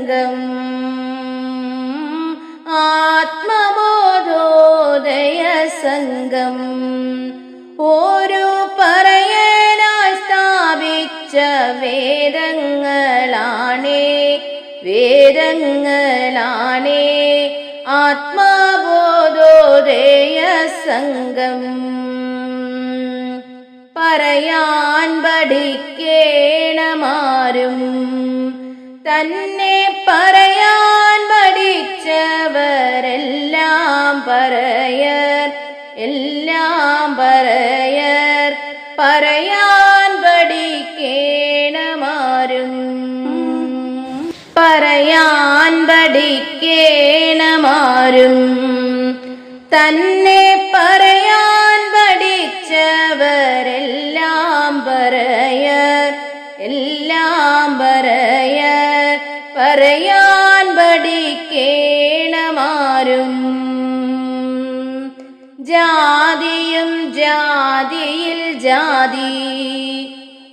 സംഘം. ആത്മബോധോദയ സംഘം. ഓരോ പറയനായി സ്ഥാപിച്ച വേദങ്ങളാണേ വേദങ്ങളാണേ. ആത്മബോധോദയ സംഘം. പറയാൻ പഠിക്കേണമാരും. തന്നെ പറയാൻ മടിച്ചവരെല്ലാം പറയർ എല്ലാം പറയർ. പറയാൻ പഠിക്കേണമാരും പറയാൻ പഠിക്കേണമാരും തന്നെ പറയാൻ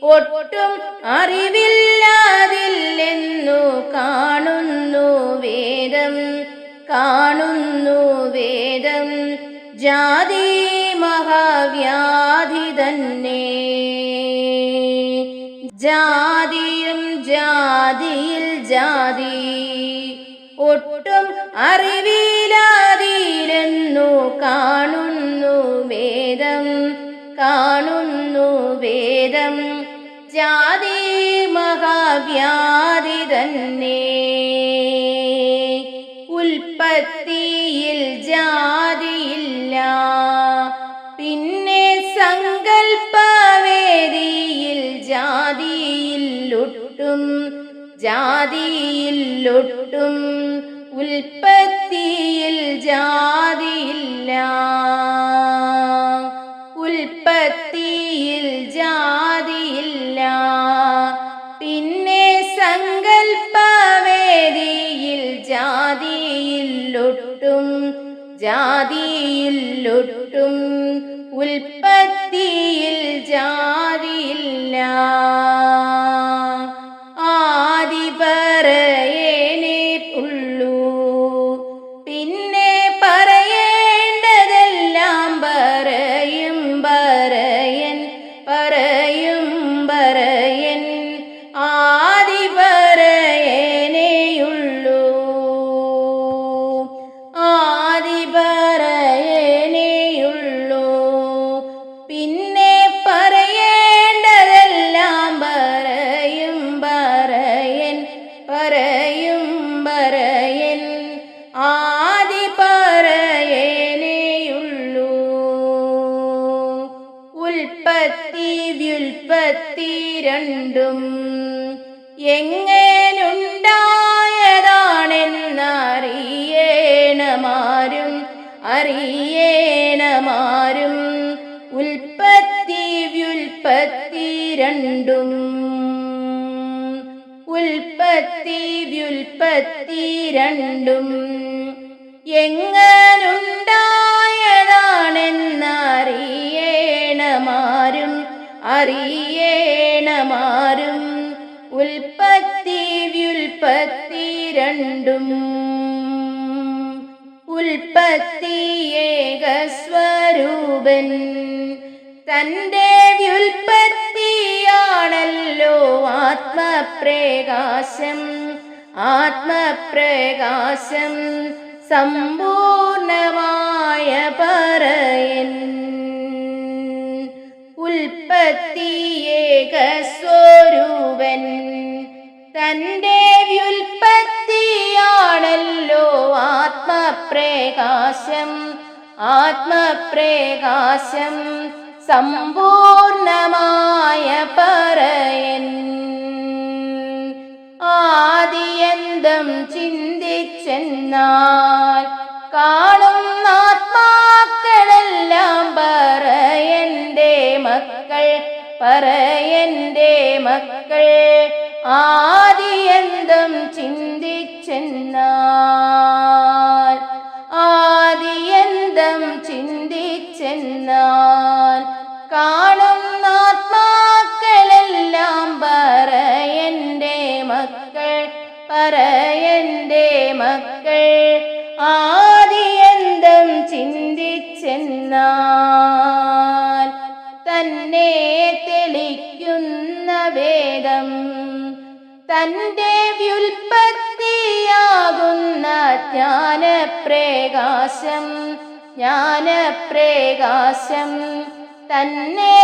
ഒട്ടും അറിവില്ലാതില്ലെന്നു കാണുന്നു വേദം കാണുന്നു വേദം. ജാതി മഹാവ്യാധി തന്നെ. ജാതിയും ജാതിയിൽ ജാതി ഒട്ടും അറിവിലാതിയിലെന്നു കാണുന്നു വേദം കാണുന്നു വേദം. ജാതി മഹാവ്യാധി തന്നെ ഉൽപ്പത്തിയിൽ ജാതിയില്ല. പിന്നെ സങ്കൽപ്പവേദിയിൽ ജാതിയില്ലൊട്ടും ജാതിയില്ലൊട്ടും ഉൽപ്പത്തിയിൽ ജാതിയില്ല. ജാതിയില്ലൊട്ടും ഉൽപ്പത്തിയിൽ ജാതിയില്ല. രണ്ടും ഉൽപ്പത്തി വ്യുൽപ്പത്തി രണ്ടും എങ്ങനുണ്ടായതാണെന്നറിയേണമാരും അറിയേണമാരും. ഉൽപ്പത്തി വ്യുൽപ്പത്തി രണ്ടും ഉൽപ്പത്തി ഏകസ്വരൂപൻ. തന്റെ വ്യുൽപ്പത്തിയാണല്ലോ ആത്മപ്രകാശം. ആത്മപ്രകാശം സമ്പൂർണമായ പറയൻ ഉൽപ്പത്തിയേക സ്വരൂപൻ. തന്റെ വ്യുൽപ്പത്തിയാണല്ലോ ആത്മപ്രകാശം. ആത്മപ്രകാശം സമ്പൂർണമായ പറയൻ. ആദിയന്തം ചിന്തിച്ചെന്നാൽ കാണുന്ന ആത്മാക്കളെല്ലാം പറയന്റെ മക്കൾ പറയന്റെ മക്കൾ. ആദിയന്തം ചിന്തിച്ചെന്നാൽ ആദിയന്തം ചിന്തിച്ചെന്നാൽ കാണുന്ന ആത്മാക്കളെല്ലാം പറയന്റെ മക്കൾ പറയന്റെ മക്കൾ. ആദിയന്തം ചിന്തിച്ചെന്നാൽ തന്നെ തെളിക്കുന്ന വേദം തന്റെ വ്യുൽപ്പത്തിയാകുന്ന ജ്ഞാനപ്രകാശം ജ്ഞാനപ്രകാശം തന്നെ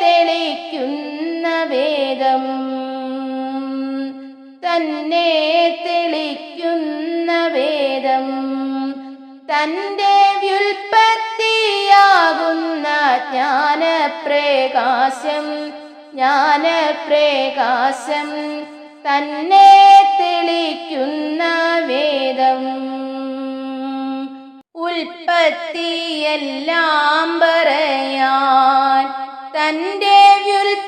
തെളിക്കുന്ന വേദം. തന്നെ തെളിക്കുന്ന വേദം തന്റെ വ്യുൽപ്പത്തിയാകുന്ന ജ്ഞാനപ്രകാശം ജ്ഞാനപ്രകാശം തന്നെ തെളിക്കുന്ന വേദം. ഉൽപ്പത്തിയെല്ലാം പറയാൻ തന്റെ വ്യുൽപ്പത്തിയാകുന്ന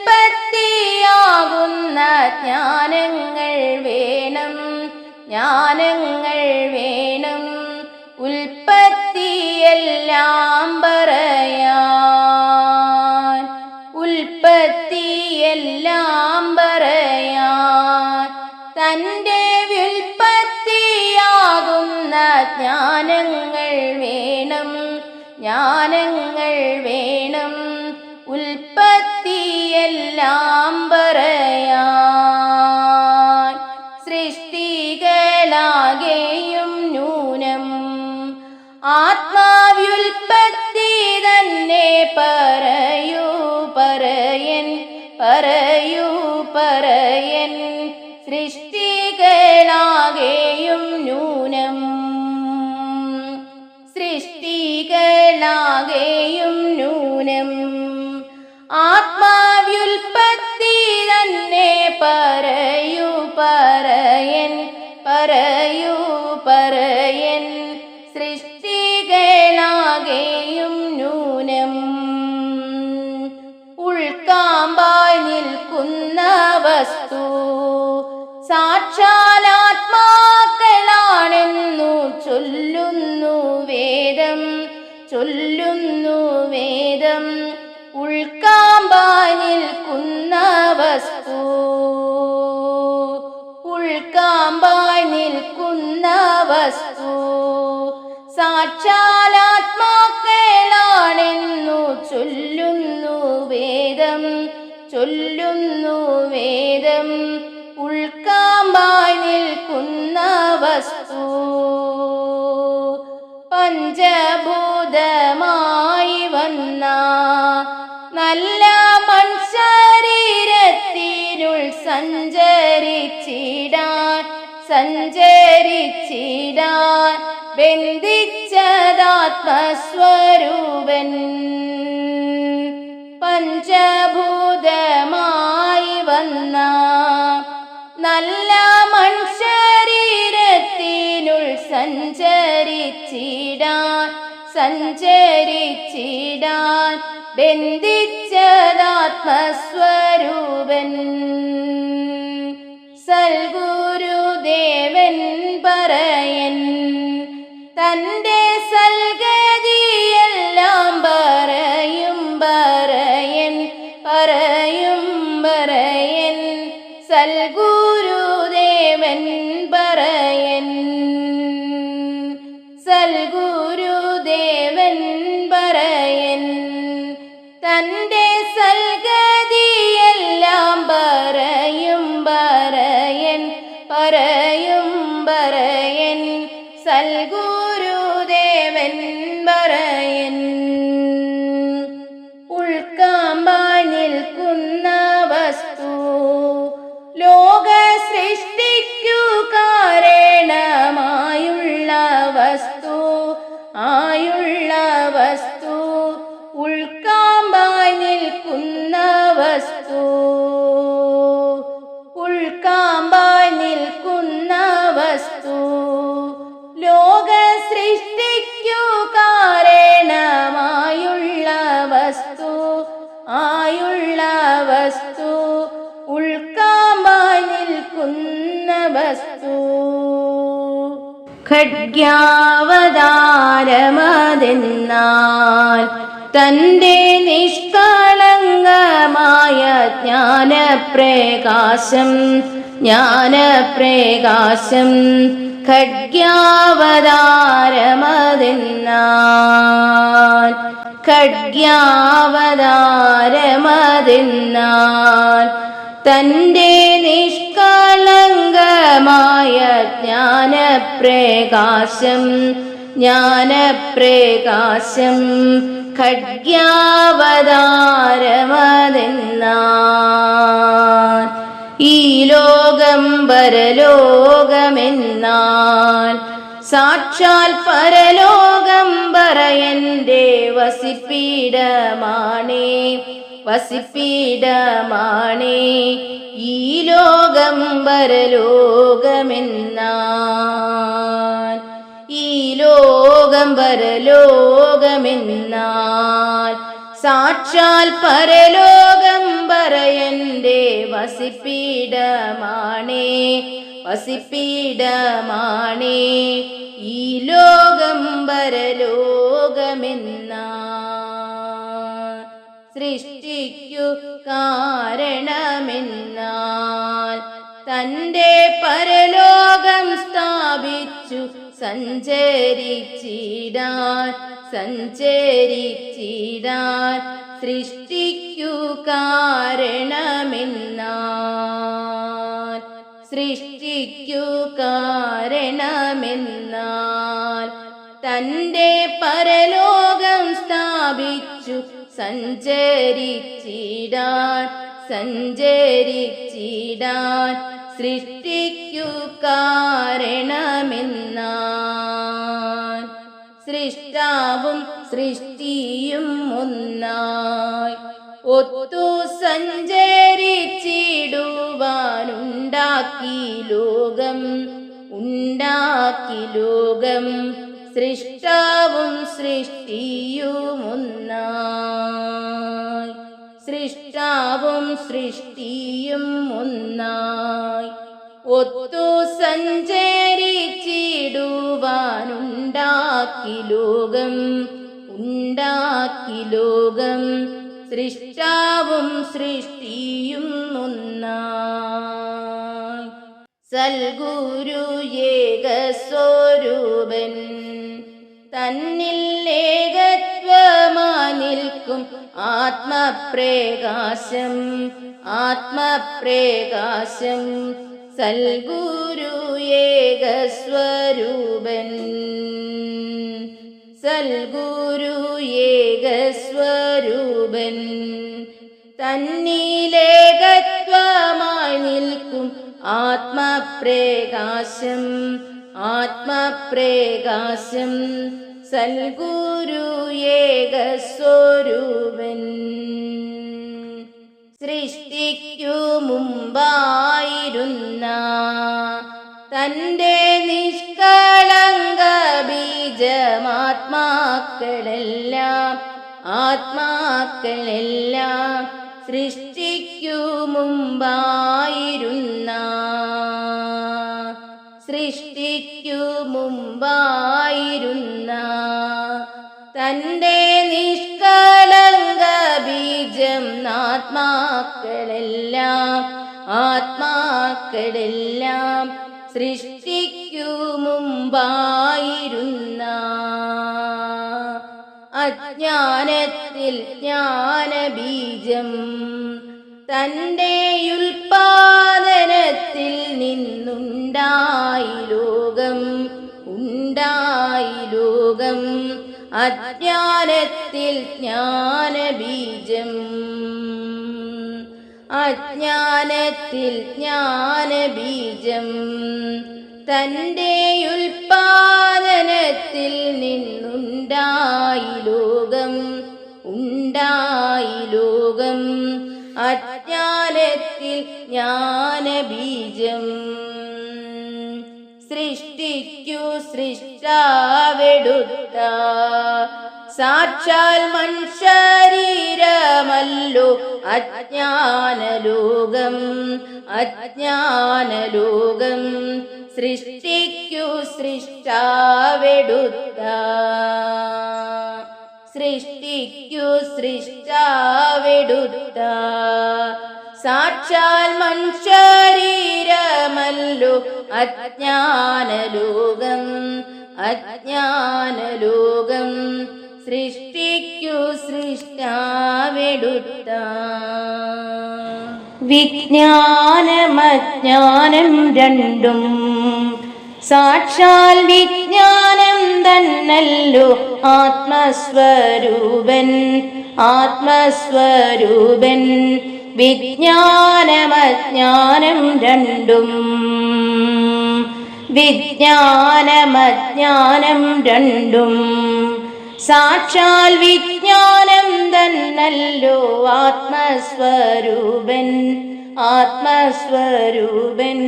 ജ്ഞാനങ്ങൾ വേണം ജ്ഞാനങ്ങൾ വേണം. ഉൽപ്പത്തിയെല്ലാം ജ്ഞാനങ്ങൾ വേണം. ഉൽപ്പത്തിയെല്ലാം പറയാൻ സൃഷ്ടികളാകെയും നൂനം ആത്മാവ്യുൽപ്പത്തി തന്നെ പറയൂ പറയൻ പറയൂ പറയൻ. സൃഷ്ടികളാകെയും നൂനം സൃഷ്ടികളാകെയും നൂനം ആത്മാവ്യുൽപത്തി തന്നെ പറയൂ പറയൻ പറയൂ പറയൻ. സൃഷ്ടികളാകെയും നൂനം ഉൾക്കാമ്പായി നിൽക്കുന്ന വസ്തു സാക്ഷാലാത്മാക്കളാണെന്നു ചൊല്ലുന്നു വേദം. ചൊല്ലുന്നു വേദം. ഉൾക്കാമ്പായി നിൽക്കുന്ന വസ്തു. ഉൾക്കാമ്പായി നിൽക്കുന്ന വസ്തു. സാക്ഷാലാത്മാക്കളാണെന്നു ചൊല്ലുന്നു വേദം. ചൊല്ലുന്നു വേദം. ഉൾക്കാമ്പായി നിൽക്കുന്ന വസ്തു. പഞ്ചഭൂതമായി സഞ്ചരിച്ചിടാൻ ബന്ധിച്ചതാത്മസ്വരൂപൻ. പഞ്ചഭൂതമായി വന്ന നല്ല മൺശരീരത്തിനുൾ സഞ്ചരിച്ചിടാൻ സഞ്ചരിച്ചിടാൻ ബന്ധിച്ചതാത്മസ്വരൂപൻ. സൽഗുരുദേവൻ പറയൻ തന്റെ ഖഡ്യാവതാരമതെന്നാൽ തന്റെ നിഷ്കളങ്കമായ ജ്ഞാനപ്രകാശം ജ്ഞാനപ്രകാശം ഖഡ്യാവതാരമതെന്നാൽ ഖഡ്യാവതാരമതെന്നാൽ തന്റെ നിഷ്കളങ്കമായ ജ്ഞാനപ്രകാശം ജ്ഞാനപ്രകാശം ഖഡ്യാവതാരമതെന്ന ഈ ലോകം പരലോകമെന്നാൽ സാക്ഷാൽ പരലോകം പറയന്റെ വസിപ്പീടമാണേ. വസിപ്പീടമാണേ. ഈ ലോകം പരലോകമെന്നാൽ. ഈ ലോകം പരലോകമെന്നാൽ. സാക്ഷാൽ പരലോകം പറയന്റെ വസിപ്പീടമാണേ. വസിപ്പീടമാണേ. ഈ ലോകം പരലോകമെന്നാൽ. സൃഷ്ടിക്കു കാരണമെന്നാൽ തന്റെ പരലോകം സ്ഥാപിച്ചു സഞ്ചരിച്ചിടാൻ സഞ്ചരിച്ചിടാൻ സൃഷ്ടിക്കു കാരണമെന്നാൽ സൃഷ്ടിക്കു കാരണമെന്നാൽ തന്റെ സ്ഥാപിച്ചു സഞ്ചരിച്ചിടാൻ സഞ്ചരിച്ചിടാൻ സൃഷ്ടിക്കു കാരണമെന്നാൽ സൃഷ്ടാവും സൃഷ്ടിയും ഒന്നായി. ഒത്തു സഞ്ചരിച്ചിടുവാനുണ്ടാക്കി ലോകം ഉണ്ടാക്കി ലോകം സൃഷ്ടാവും സൃഷ്ടിയും ഒന്നായി സൃഷ്ടാവും സൃഷ്ടിയും ഒന്നായി ഒത്തു സഞ്ചരിച്ചിടുവാനുണ്ടാക്കി ലോകം ഉണ്ടാക്കി ലോകം സൃഷ്ടാവും സൃഷ്ടിയും ഒന്നായി സൽഗുരു ഏകസ്വരൂപൻ തന്നിൽ ഏകത്വമാനിൽക്കും ആത്മപ്രകാശം ആത്മപ്രകാശം സൽഗുരു ഏകസ്വരൂപൻ സൽഗുരു ഏകസ്വരൂപൻ തന്നിലേകത്വമായി നിൽക്കും ആത്മപ്രകാശം ആത്മപ്രേകാശം സൽഗുരു ഏകസ്വരൂപൻ സൃഷ്ടിക്കു മുമ്പായിരുന്ന തന്റെ നിഷ്കളങ്ക ബീജമാത്മാക്കളെല്ലാം ആത്മാക്കളെല്ലാം സൃഷ്ടിക്കു മുമ്പായിരുന്ന സൃഷ്ടിക്കു മുമ്പായിരുന്ന തന്റെ നിഷ്കളങ്ക ബീജം ആത്മാക്കളെല്ലാം ആത്മാക്കളെല്ലാം സൃഷ്ടിക്കു മുമ്പായിരുന്ന അജ്ഞാനത്തിൽ ജ്ഞാനബീജം. തന്റെ ഉൽപാദനത്തിൽ നിന്നുണ്ടായി ലോകം ഉണ്ടായി ലോകം. അജ്ഞാനത്തിൽ ജ്ഞാനബീജം. അജ്ഞാനത്തിൽ ജ്ഞാനബീജം. തന്റെ ഉൽപാദനത്തിൽ നിന്നുണ്ടായി ലോകം ഉണ്ടായി ലോകം. അജ്ഞാനത്തിൽ ജ്ഞാനബീജം സൃഷ്ടിക്കു സൃഷ്ടാവെടുത്ത. സാക്ഷാൽ മൺശരീരമല്ലോ അജ്ഞാനലോകം അജ്ഞാനലോകം. സൃഷ്ടിക്കു സൃഷ്ടാവെടുത്ത. സൃഷ്ടിക്കു സൃഷ്ടാവെടുത്ത. സാക്ഷാൽ മനുഷ്യരീരമല്ലു അജ്ഞാനലോകം അജ്ഞാനലോകം. സൃഷ്ടിക്കു സൃഷ്ടാവെടുത്ത. വിജ്ഞാനമജ്ഞാനം രണ്ടും സാക്ഷാൽ വിജ്ഞാനം തന്നല്ലോ ആത്മസ്വരൂപൻ ആത്മസ്വരൂപൻ. വിജ്ഞാനമജ്ഞാനം രണ്ടും വിജ്ഞാനമജ്ഞാനം രണ്ടും. സാക്ഷാൽ വിജ്ഞാനം തന്നല്ലോ ആത്മസ്വരൂപൻ. ആത്മസ്വരൂപൻ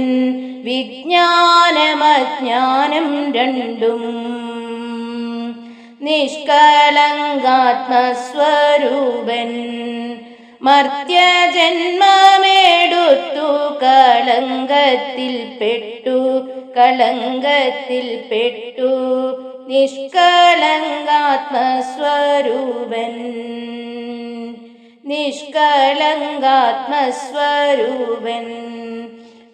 വിജ്ഞാനമജ്ഞാനം രണ്ടും. നിഷ്കളങ്കാത്മസ്വരൂപൻ മർത്യജന്മമേടുത്തു കളങ്കത്തിൽ പെട്ടു കളങ്കത്തിൽ പെട്ടു. നിഷ്കളങ്കാത്മസ്വരൂപൻ. നിഷ്കളങ്കാത്മസ്വരൂപൻ.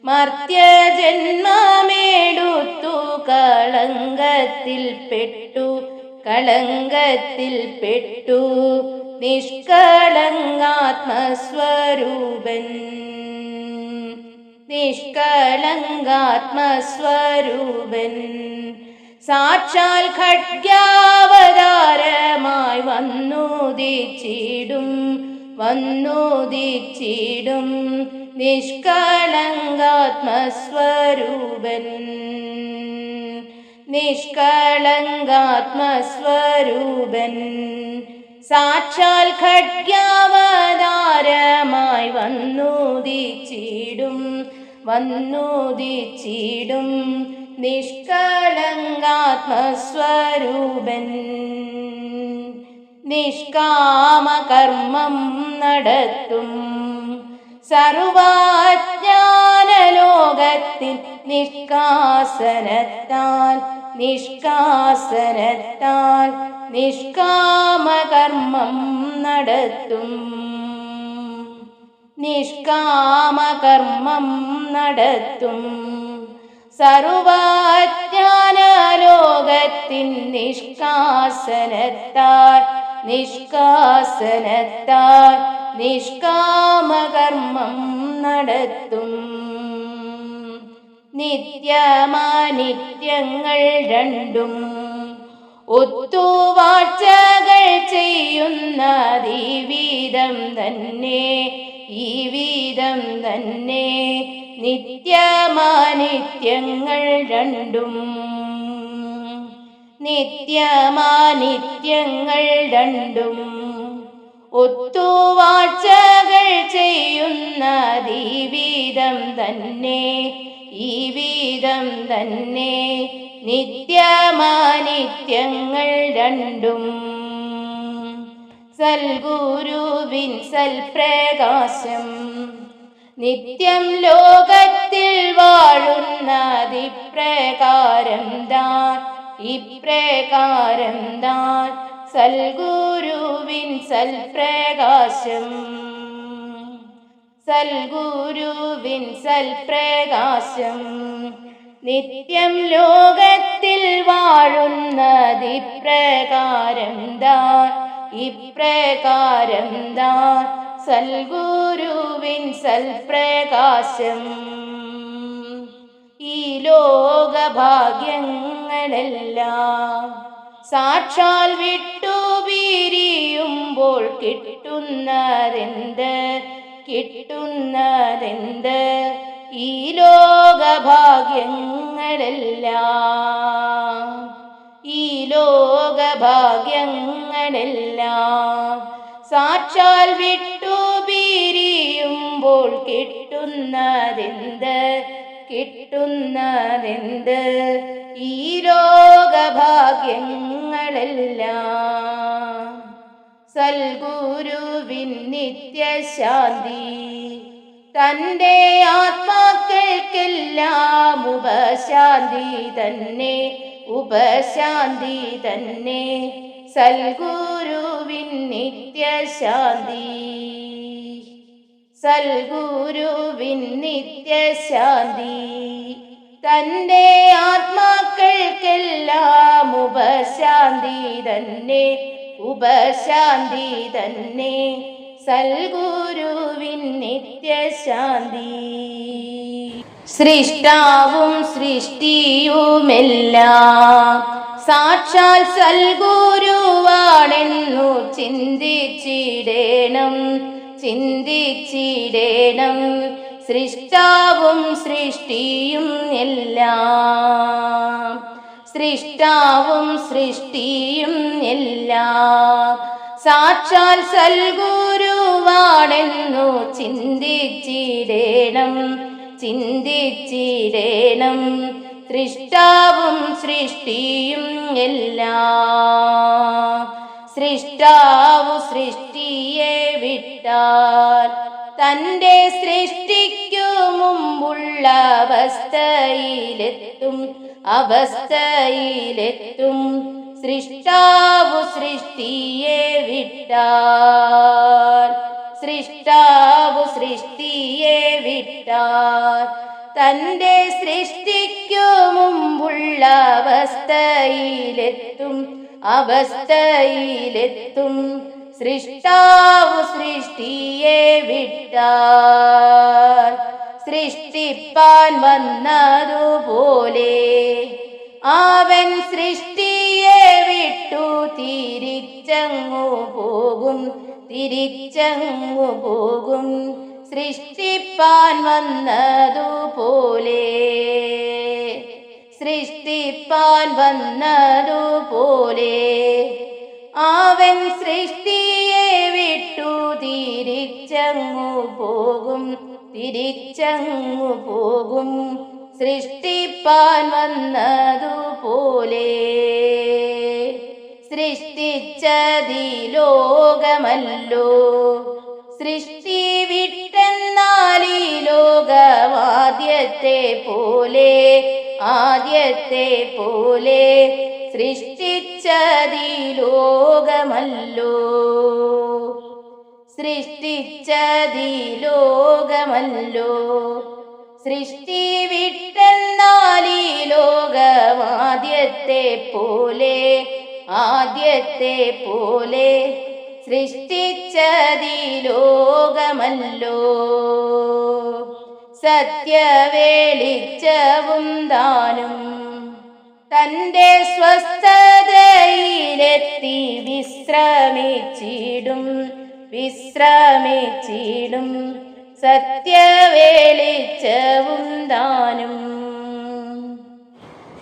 മർത്യജന്മമേടുത്തു കളങ്കത്തിൽ പെട്ടു കളങ്കത്തിൽ പെട്ടു നിഷ്കളങ്കാത്മസ്വരൂപൻ. നിഷ്കളങ്കാത്മസ്വരൂപൻ. സാക്ഷാൽ ഖഡ്ഗാവതാരമായി വന്നുദിച്ചിടും വന്നുദിച്ചിടും നിഷ്കളങ്കാത്മസ്വരൂപൻ. നിഷ്കളങ്കാത്മസ്വരൂപൻ. സാക്ഷാൽ ഖഡ്യാവതാരമായി വന്നോദിച്ചിടും വന്നോദിച്ചിടും നിഷ്കളങ്കാത്മസ്വരൂപൻ. നിഷ്കാമകർമ്മം നടത്തും. സർവാജ്ഞാനലോകത്തിൽ നിഷ്കാസനത്താൽ നിഷ്കാസനത്താൽ നിഷ്കാമകർമ്മം നടത്തും. നിഷ്കാമകർമ്മം നടത്തും. സർവാജ്ഞാനലോകത്തിൻ നിഷ്കാസനത്താൽ നിഷ്കാസനത്താൽ നിഷ്കാമകർമ്മം നടത്തും. നിത്യമാനിത്യങ്ങൾ രണ്ടും ഒത്തുവാഴ്ചകൾ ചെയ്യുന്ന ദീവീതം തന്നെ ഈ വീതം തന്നെ നിത്യമാനിത്യങ്ങൾ രണ്ടും. നിത്യമാനിത്യങ്ങൾ രണ്ടും ഒത്തുവാഴ്ചകൾ ചെയ്യുന്ന ദീവീതം തന്നെ ഈ വീതം തന്നെ നിത്യമാനിത്യങ്ങൾ രണ്ടും. സൽഗുരുവിൻ സൽപ്രകാശം നിത്യം ലോകത്തിൽ വാഴുന്നതിപ്രകാരം താൻ ഇപ്രകാരം താൻ സൽഗുരുവിൻ സൽപ്രകാശം. സൽഗുരുവിൻ സൽപ്രകാശം നിത്യം ലോകത്തിൽ വാഴുന്നതിപ്രകാരം താൻ ഇപ്രകാരം താൻ സൽഗുരുവിൻ സൽപ്രകാശം. ഈ ലോകഭാഗ്യങ്ങളെല്ലാം സാക്ഷാൽ വിട്ടു പിരിയുമ്പോൾ കിട്ടുന്നതെന്ത്? കിട്ടുന്നതെന്ത്? ഈ ലോകഭാഗ്യങ്ങളെല്ലാം ഈ ലോകഭാഗ്യങ്ങളെല്ലാം സാക്ഷാൽ വിട്ടു പിരിയുമ്പോൾ കിട്ടുന്നതെന്ത്? കിട്ടുന്നതെന്ത്? ഈ ലോകഭാഗ്യങ്ങളെല്ലാം സൽഗുരുവിൻ നിത്യശാന്തി. തന്റെ ആത്മാക്കൾക്കെല്ലാം ഉപശാന്തി തന്നെ ഉപശാന്തി തന്നെ സൽഗുരുവിൻ നിത്യശാന്തി. സൽഗുരുവിൻ നിത്യശാന്തി. തന്റെ ആത്മാക്കൾക്കെല്ലാം ഉപശാന്തി തന്നെ ഉപശാന്തി തന്നെ. സൽഗുരുവിൻ നിത്യശാന്തി. സൃഷ്ടാവും സൃഷ്ടിയുമെല്ലാം സാക്ഷാൽ സൽഗുരുവാണെന്നു ചിന്തിച്ചിടേണം. ചിന്തിച്ചിടേണം. സൃഷ്ടാവും സൃഷ്ടിയും എല്ലാം. സൃഷ്ടാവും സൃഷ്ടിയും എല്ലാം. സാക്ഷാൽ സൽഗുരുവാണെന്നു ചിന്തിച്ചിടേണം. ചിന്തിച്ചിടേണം. സൃഷ്ടാവും സൃഷ്ടിയും എല്ലാം. സൃഷ്ടാവു സൃഷ്ടിയെ വിട്ടാൽ തന്റെ സൃഷ്ടിക്കു മുമ്പുള്ള അവസ്ഥയിലെത്തും അവസ്ഥയിലെത്തും. സൃഷ്ടാവു സൃഷ്ടിയെ വിട്ടാൽ സൃഷ്ടാവു സൃഷ്ടിയെ വിട്ടാൽ തന്റെ സൃഷ്ടിക്കു മുമ്പുള്ള അവസ്ഥയിലെത്തും അവസ്ഥയിലെത്തും. സൃഷ്ടാവു സൃഷ്ടിയെ വിട്ടാൽ സൃഷ്ടിപ്പാൻ വന്നതുപോലെ അവൻ സൃഷ്ടിയെ വിട്ടു തിരിച്ചങ്ങു പോകും തിരിച്ചങ്ങു പോകും. സൃഷ്ടിപ്പാൻ വന്നതുപോലെ സൃഷ്ടിപ്പാൻ വന്നതുപോലെ അവൻ സൃഷ്ടിയെ വിട്ടു തിരിച്ചങ്ങു പോകും തിരിച്ചങ്ങു പോകും. സൃഷ്ടിപ്പാൻ വന്നതുപോലെ സൃഷ്ടിച്ചതി ലോകമല്ലോ. സൃഷ്ടി വിട്ടെന്നാൽ ഈ ലോകമാദ്യത്തെ പോലെ ആദ്യത്തെ പോലെ സൃഷ്ടിച്ചതി ലോകമല്ലോ. സൃഷ്ടിച്ചതി ലോകമല്ലോ. സൃഷ്ടി വിട്ടെന്നാലീ ലോകം ലോകമാദ്യത്തെ പോലെ ആദ്യത്തെ പോലെ സൃഷ്ടിച്ചതി ലോകമല്ലോ. സത്യവേളിച്ചവും താനും. തന്റെ സ്വസ്ഥതയിലെത്തി വിശ്രമിച്ചിടും വിശ്രമിച്ചിടും സത്യവേളിച്ചവും താനും.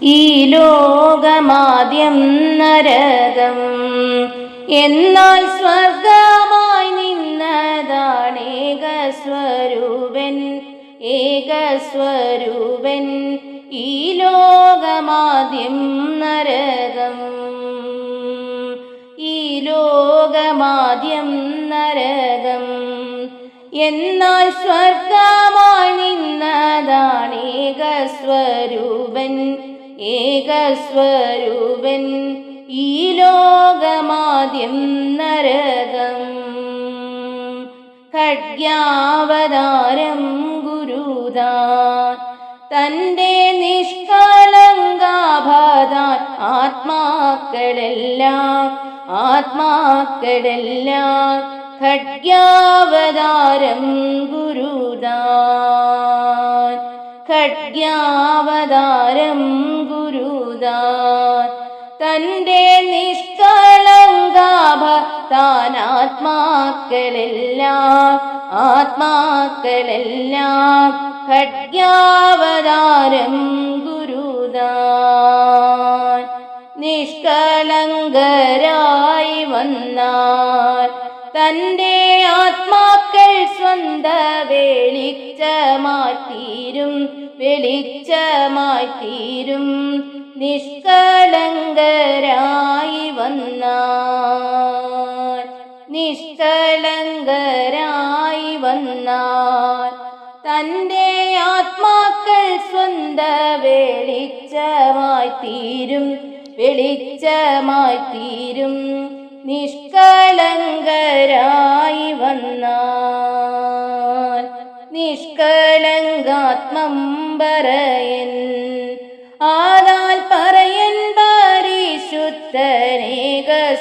ഈ ലോകമാദ്യം നരകം എന്നാൽ സ്വർഗമായി നിന്നതാണേക ഏകസ്വരൂപൻ ഏകസ്വരൂപൻ ഈ ലോകമാദ്യം നരകം. ഈ ലോകമാദ്യം നരകം. എന്നാൽ ഏകസ്വരൂപൻ ഏകസ്വരൂപൻ ഈ ലോകമാദ്യം നരകം. ഖഡ്യാവതാരം ഗുരുദാൻ. തന്റെ നിഷ്കളങ്കാഭതാൻ ആത്മാക്കളെല്ലാം ആത്മാക്കളെല്ലാം ഖഡ്യാവതാരം ഗുരുദാൻ. ഖഡ്യാവതാരം ഗുരുദാൻ. തന്റെ നിഷ്കളങ്കാഭ ആത്മാക്കളെല്ലാം ആത്മാക്കളെല്ലാം ഖഡ്യാവതാരം ഗുരുദാൻ നിഷ്കളങ്കരായി വന്നാൽ തന്റെ ആത്മാക്കൾ സ്വന്ത വെളിച്ചമാറ്റീരും വെളിച്ചമാറ്റീരും നിഷ്കളങ്കരായി വന്നാൽ നിഷ്കളങ്കരായി വന്നാൽ തന്റെ ആത്മാക്കൾ സ്വന്ത വെളിച്ചമായി തീരും വെളിച്ചമായി തീരും. നിഷ്കളങ്കരായി വന്നാൽ നിഷ്കളങ്കാത്മം പറയൻ. ആദാൽ പറയൻ പരിശുദ്ധനേക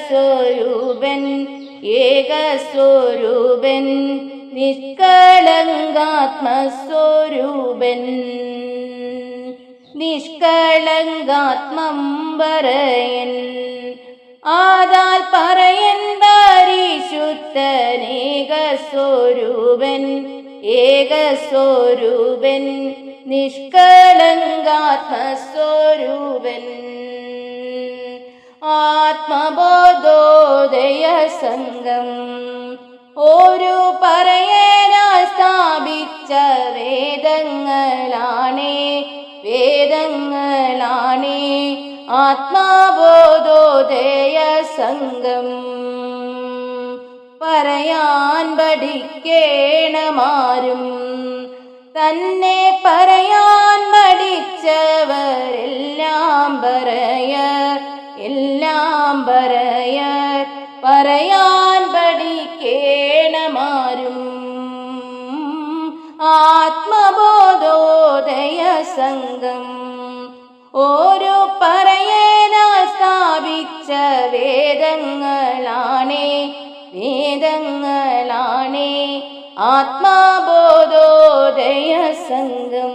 സ്വരൂപൻ ഏക സ്വരൂപൻ നിഷ്കളങ്കാത്മസ്വരൂപൻ. നിഷ്കളങ്കാത്മം പറയൻ ആദാൽ പറയൻ പരിശുദ്ധനേകസ്വരൂപൻ ഏകസ്വരൂപൻ നിഷ്കളങ്കാത്മസ്വരൂപൻ. ആത്മബോധോദയ സംഘം ഒരു പറയനാൽ സ്ഥാപിച്ച വേദങ്ങളാണേ വേദങ്ങളാണേ ആത്മാബോധോദയ സംഘം പറയാൻ പഠിക്കേണമാരും തന്നെ പറയാൻ പഠിച്ചവരെല്ലാം പറയ എല്ലാം പറയ പറയാൻ പഠിക്കേണമാരും ആത്മബോധോദയ സംഘം ഓരോ പറയനാൽ സ്ഥാപിച്ച വേദങ്ങളാണേ വേദങ്ങളാണേ. ആത്മാബോധോദയ സംഘം